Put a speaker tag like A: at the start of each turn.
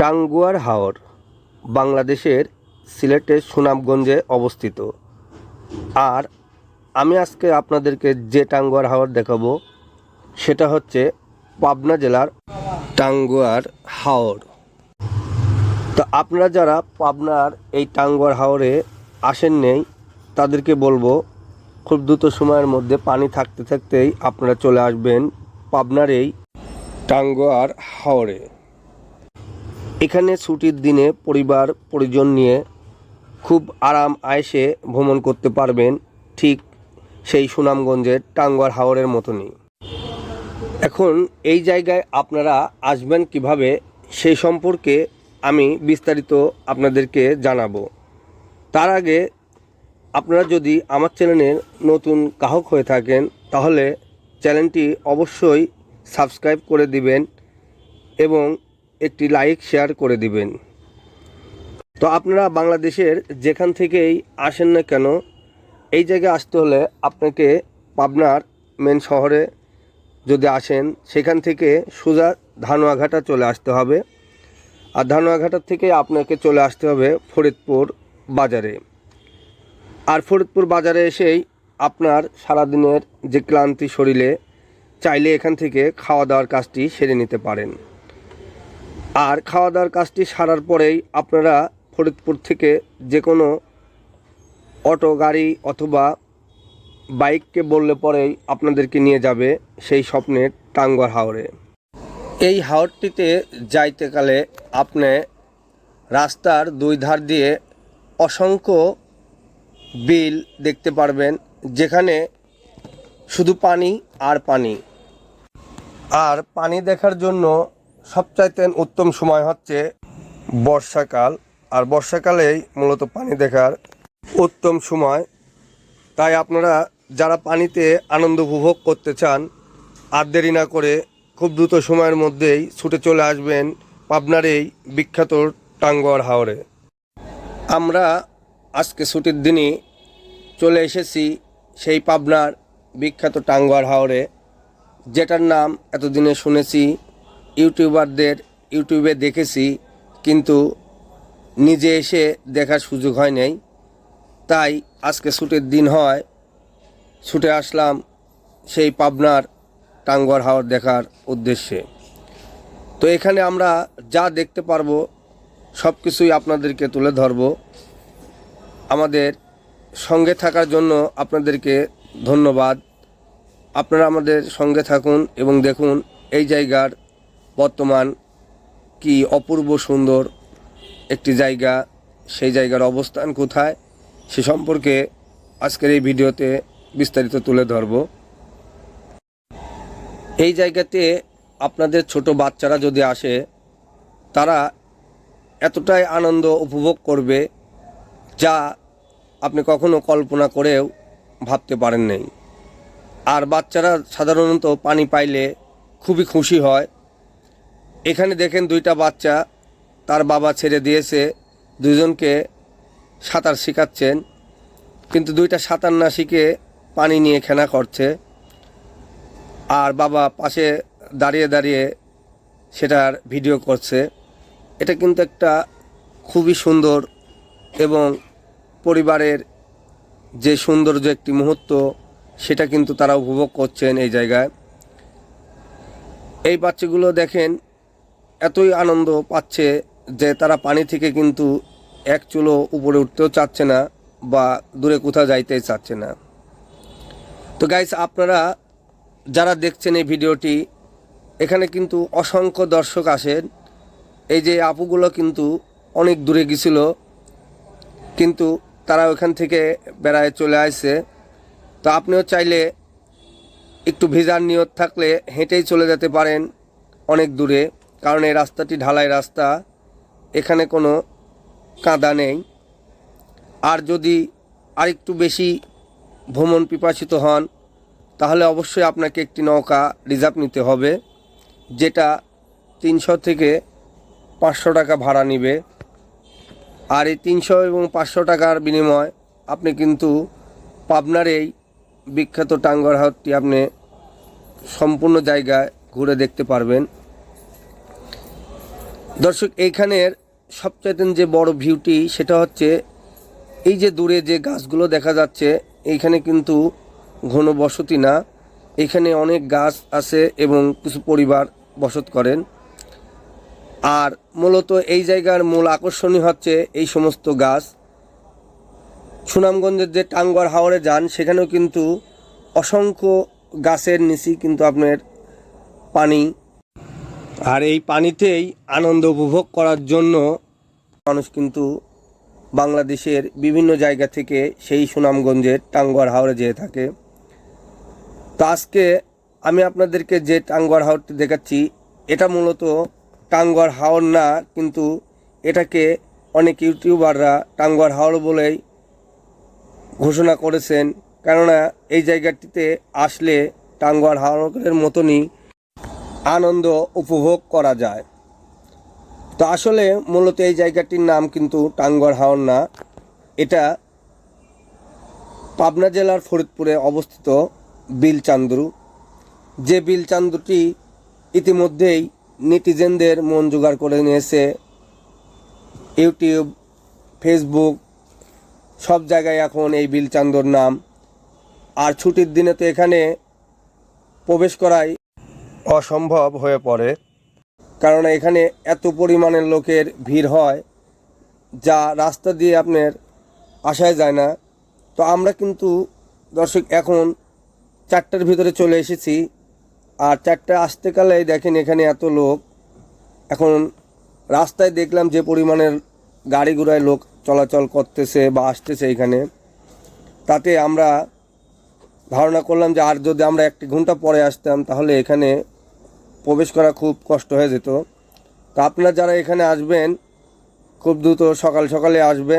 A: টাঙ্গুয়ার হাওর বাংলাদেশের সিলেটের সুনামগঞ্জে অবস্থিত। আর আমি আজকে আপনাদেরকে যে টাঙ্গুয়ার হাওর দেখাবো, সেটা হচ্ছে পাবনা জেলার টাঙ্গুয়ার হাওর। তো আপনারা যারা পাবনার এই টাঙ্গুয়ার হাওরে আসেন নেই, তাদেরকে বলব, খুব দ্রুত সময়ের মধ্যে পানি থাকতে থাকতেই আপনারা চলে আসবেন পাবনার এই টাঙ্গুয়ার হাওরে। এখানে ছুটির দিনে পরিবার, পরিজন নিয়ে খুব আরাম আয়েসে ভ্রমণ করতে পারবেন ঠিক সেই সুনামগঞ্জের টাঙ্গুয়ার হাওরের মতনই। এখন এই জায়গায় আপনারা আসবেন কীভাবে সেই সম্পর্কে আমি বিস্তারিত আপনাদেরকে জানাব। তার আগে আপনারা যদি আমার চ্যানেলের নতুন গ্রাহক হয়ে থাকেন, তাহলে চ্যানেলটি অবশ্যই সাবস্ক্রাইব করে দিবেন এবং একটি লাইক শেয়ার করে দিবেন। তো আপনারা বাংলাদেশের যেখান থেকেই আসেন না কেন, এই জায়গায় আসতে হলে আপনাকে পাবনার মেন শহরে যদি আসেন, সেখান থেকে সোজা ধানুয়াঘাটা চলে আসতে হবে। আর ধানুয়াঘাটার থেকে আপনাকে চলে আসতে হবে ফরিদপুর বাজারে। আর ফরিদপুর বাজারে এসেই আপনার সারাদিনের যে ক্লান্তি শরীরে, চাইলে এখান থেকে খাওয়া দাওয়ার কাজটি সেরে নিতে পারেন। আর খাওয়া দাওয়ার কাজটি সারার পরেই আপনারা ফরিদপুর থেকে যে কোনো অটো, গাড়ি অথবা বাইককে বললে পরেই আপনাদেরকে নিয়ে যাবে সেই স্বপ্নের টাঙ্গর হাওরে। এই হাওরটিতে যাইতে আপনি রাস্তার দুই ধার দিয়ে অসংখ্য বিল দেখতে পারবেন, যেখানে শুধু পানি আর পানি। আর পানি দেখার জন্য সবচাইতে উত্তম সময় হচ্ছে বর্ষাকাল, আর বর্ষাকালেই মূলত পানি দেখার উত্তম সময়। তাই আপনারা যারা পানিতে আনন্দ উপভোগ করতে চান, আর দেরি না করে খুব দ্রুত সময়ের মধ্যেই ছুটে চলে আসবেন পাবনার এই বিখ্যাত টাঙ্গর হাওরে। আমরা আজকে ছুটির দিনই চলে এসেছি সেই পাবনার বিখ্যাত টাঙ্গর হাওরে, যেটার নাম এতদিনে শুনেছি ইউটিউবারদের ইউটিউবে দেখেছি, কিন্তু নিজে এসে দেখার সুযোগ হয় নাই। তাই আজকে ছুটির দিন হয়। ছুটে আসলাম সেই পাবনার টাঙ্গর হাওর দেখার উদ্দেশ্যে। তো এখানে আমরা যা দেখতে পারব সব কিছুই আপনাদেরকে তুলে ধরবো। আমাদের সঙ্গে থাকার জন্য আপনাদেরকে ধন্যবাদ। আপনারা আমাদের সঙ্গে থাকুন এবং দেখুন এই জায়গার বর্তমান কি অপূর্ব সুন্দর একটি জায়গা, সেই জায়গার অবস্থান কোথায়, সে সম্পর্কে আজকের এই ভিডিওতে বিস্তারিত তুলে ধরব। এই জায়গাতে আপনাদের ছোট বাচ্চারা যদি আসে, তারা এতটাই আনন্দ উপভোগ করবে যা আপনি কখনো কল্পনা করেও ভাবতে পারেন নাই। আর বাচ্চারা সাধারণত পানি পাইলে খুবই খুশি হয়। এখানে দেখেন দুইটা বাচ্চা, তার বাবা ছেড়ে দিয়েছে দুজনকে সাঁতার শেখাচ্ছেন, কিন্তু দুইটা সাঁতার না শিখে পানি নিয়ে খেলা করছে। আর বাবা পাশে দাঁড়িয়ে দাঁড়িয়ে সেটার ভিডিও করছে। এটা কিন্তু একটা খুবই সুন্দর এবং পরিবারের যে সৌন্দর্য একটি মুহূর্ত, সেটা কিন্তু তারা উপভোগ করছেন এই জায়গায়। এই বাচ্চাগুলো দেখেন এতই আনন্দ পাচ্ছে যে তারা পানি থেকে কিন্তু এক চুলো উপরে উঠতেও চাচ্ছে না বা দূরে কোথাও যাইতেই চাচ্ছে না। তো গাইস আপনারা যারা দেখছেন এই ভিডিওটি, এখানে কিন্তু অসংখ্য দর্শক আসেন। এই যে আপুগুলো কিন্তু অনেক দূরে গেছিল, কিন্তু তারা ওখান থেকে বেড়ায় চলে আসছে। তো আপনিও চাইলে একটু ভিজার নিয়ত থাকলে হেঁটেই চলে যেতে পারেন অনেক দূরে। কারণ এই রাস্তাটি ঢালাই রাস্তা, এখানে কোনো কাঁদা নেই। আর যদি আরেকটু বেশি ভ্রমণ পিপাসিত হন, তাহলে অবশ্যই আপনাকে একটি নৌকা রিজার্ভ নিতে হবে, যেটা তিনশো থেকে পাঁচশো টাকা ভাড়া নিবে। আর এই তিনশো এবং পাঁচশো টাকার বিনিময় আপনি কিন্তু পাবনার এই বিখ্যাত টাঙ্গর হাটটি আপনি সম্পূর্ণ জায়গায় ঘুরে দেখতে পারবেন। দর্শক, এইখানের সবচাইতে যে বড় ভিউটি সেটা হচ্ছে এই যে দূরে যে গাছগুলো দেখা যাচ্ছে, এইখানে কিন্তু ঘন বসতি না। এখানে অনেক গাছ আছে এবং কিছু পরিবার বসত করেন। আর মূলত এই জায়গার মূল আকর্ষণই হচ্ছে এই সমস্ত গাছ। সুনামগঞ্জের যে টাঙ্গর হাওড়ে যান, সেখানেও কিন্তু অসংখ্য গাছের নিচেই কিন্তু আপনার পানি আর এই পানিতেই আনন্দ উপভোগ করার জন্য মানুষ কিন্তু বাংলাদেশের বিভিন্ন জায়গা থেকে সেই সুনামগঞ্জের টাঙ্গর হাওড়ে যেয়ে থাকে। তো আজকে আমি আপনাদেরকে যে টাঙ্গর হাওড়টি দেখাচ্ছি, এটা মূলত টাঙ্গর হাওড় না, কিন্তু এটাকে অনেক ইউটিউবাররা টাঙ্গর হাওড় বলেই ঘোষণা করেছেন। কেননা এই জায়গাটিতে আসলে টাঙ্গর হাওড়ের মতনই আনন্দ উপভোগ করা যায়। তো আসলে মূলত এই জায়গাটির নাম কিন্তু টাঙ্গর হাওর না। এটা পাবনা জেলার ফরিদপুরে অবস্থিত বিলচান্দু যে বিলচান্দুটি ইতিমধ্যেই নেটিজেনদের মন জোগাড় করে নিয়েছে। ইউটিউব, ফেসবুক, সব জায়গায় এখন এই বিলচান্দর নাম। আর ছুটির দিনে তো এখানে প্রবেশ করাই অসম্ভব হয়ে পড়ে। কারণ এখানে এত পরিমাণের লোকের ভিড় হয়, যা রাস্তা দিয়ে আপনার আসায় যায় না। তো আমরা কিন্তু, দর্শক, এখন চারটার ভিতরে চলে এসেছি। আর চারটে আসতেকালে দেখেন এখানে এত লোক। এখন রাস্তায় দেখলাম যে পরিমাণের গাড়ি ঘোড়ায় লোক চলাচল করতেছে বা আসতেছে এখানে। তাতে আমরা ধারণা করলাম যে আর যদি আমরা একটি ঘণ্টা পরে আসতাম, তাহলে এখানে প্রবেশ করা খুব কষ্ট হয়ে যেত। তা আপনারা যারা এখানে আসবেন, খুব দ্রুত সকাল সকালে আসবেন।